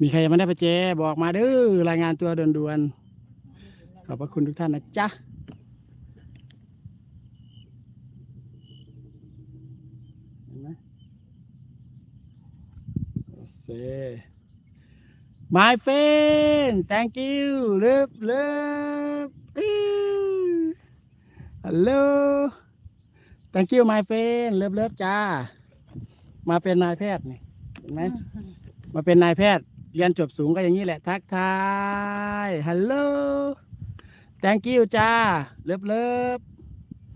มีใครยังไม่ได้ประเจบอกมาเด้อรายงานตัวด่วนๆขอบพระคุณทุกท่านนะจ๊ะเห็นไหมโอเค My friend thank you love love hello thank you my friend love love จ้า มาเป็นนายแพทย์นี่เห็นไหมมาเป็นนายแพทย์ เรียนจบสูงก็อย่างนี้แหละทักทายฮัลโหล thank you จ้าเลิฟเลิฟ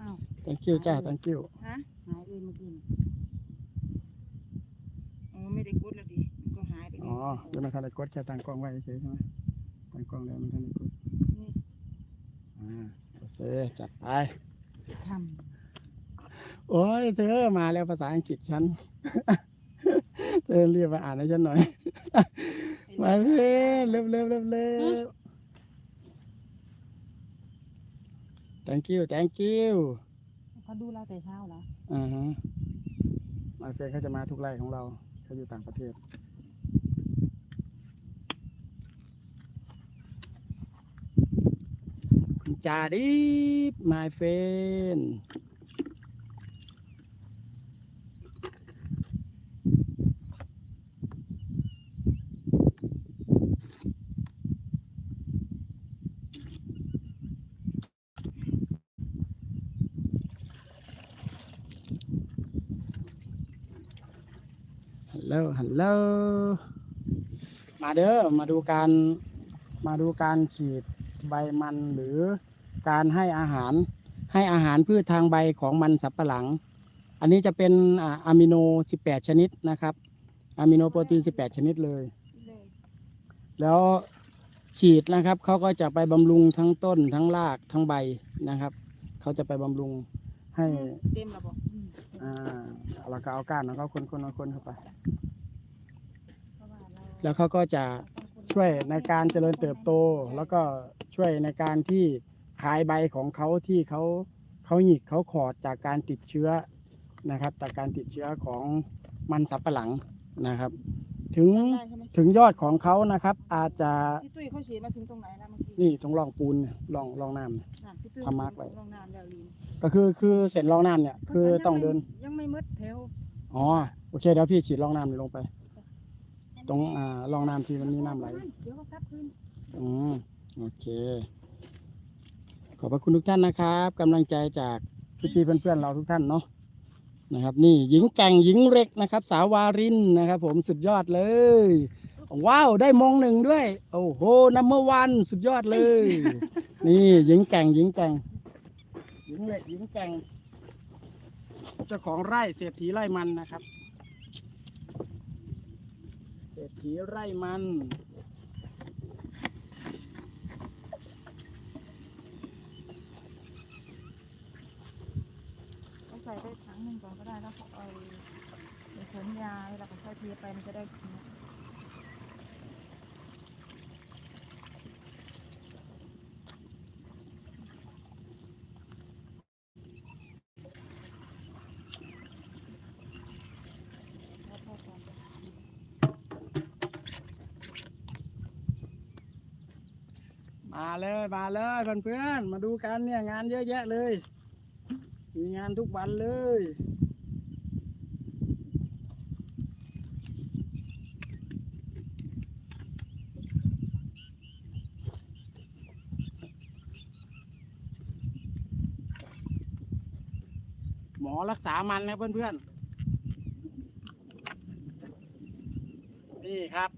อ้าว thank you จ้า thank you ฮะหายเลยเมื่อกี้นี่อ๋อไม่ได้กดแล้วดิมันก็หายไปอ๋อยังไม่ทันได้กดแค่ตั้งกล้องไว้เฉยๆใช่ไหมตั้งกล้องแล้วไม่ทันได้กดอ่าโอเคจัดไป ทโอ้ยเธอมาแล้วภาษาอังกฤษฉัน เธอเรียกมาอ่านให้ฉันหน่อยำ มาเพื่อนเร็วเร็วเร็วเร็ว thank you thank you เขาดูเราแต่เช้าเหรออ่าฮะมาเฟนเขาจะมาทุกไร่ของเราเขาอยู่ต่างประเทศคุณจาดิบ my friend ฮัลโหลฮัลโหลมาเด้อมาดูการมาดูการฉีดใบมันหรือการให้อาหารให้อาหารพืชทางใบของมันสับปะหลัง อันนี้จะเป็นอ่าอะมิโน 18 ชนิดนะครับอะมิโนโปรตีน 18 ชนิดเลยเลย แล้วฉีดนะครับเขาก็จะไปบำรุงทั้งต้นทั้งรากทั้งใบนะครับเขาจะไปบำรุงให้เต็มแล้วบ อกอืมอ่าเราก็เอาก้านของเขาคนๆคนๆเข้าไปเพราะว่าเราแล้วเขาก็จะช่วยในการเจริญเติบโต แล้วก็ช่วยในการที่คายใบของเขาที่เขาเขาหยิกเขาขอดจากการติดเชื้อนะครับ จากการติดเชื้อของมันสับปะหลังนะครับ ถึงได้ใช่ไหมถึงยอดของเขานะครับ อาจจะพี่ตุ้ยเขาฉีดมาถึงตรงไหนแล้วเมื่อกี้นี่ตรงร่องปูนเนี่ยร่องร่องน้ำเนี่ย น่ะพี่ตุ้ยทำมาร์คไว้ ลงน้ำแล้วลีนก็คือคือเส้นร่องน้ำเนี่ยคือต้องเดิน ยังไม่มืดแถว อ๋อโอเคเดี๋ยวพี่ฉีดร่องน้ำลงไป ตรงอ่าร่องน้ำที่มันมีน้ำไหลเดี๋ยวก็กลับคืนอืมโอเค ขอบพระคุณทุกท่านนะครับกำลังใจจากพี่ๆเพื่อนๆเราทุกท่านเนาะนะครับ นี่หญิงแก่งหญิงเล็กนะครับ สาววารินนะครับ ผมสุดยอดเลย ว้าวได้มงหนึ่งด้วย โอ้โหนัมเบอร์วันสุดยอดเลย นี่หญิงแก่งหญิงแก่งหญิงเล็กหญิงแก่ง เจ้าของไร่เศรษฐีไร่มันนะครับ เศรษฐีไร่มันใส่ได้ถังหนึ่งก่อนก็ได้แล้วเอาไปสวนยาแล้วก็ค่อยเทไปมันจะได้ มาเลยมาเลยเพื่อนๆมาดูกันเนี่ยงานเยอะแยะเลย มีงานทุกวันเลยหมอรักษามันนะเพื่อนๆ นี่ครับ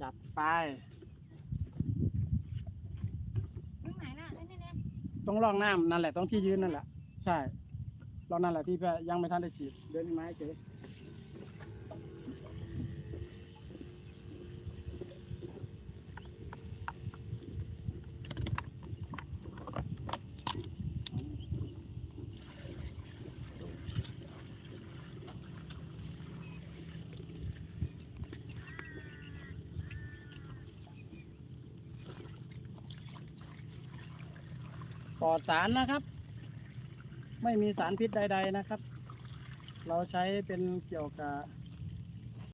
จัดไป ตรงไหนน่ะนี่นี่ ตรงร่องน้ำนั่นแหละตรงที่ยืนนั่นแหละ ใช่ร่องนั่นแหละที่พี่ยังไม่ทันได้ฉีดเดินไม้เฉย ปลอดสารนะครับ ไม่มีสารพิษใด ๆนะครับ เราใช้เป็นเกี่ยวกับ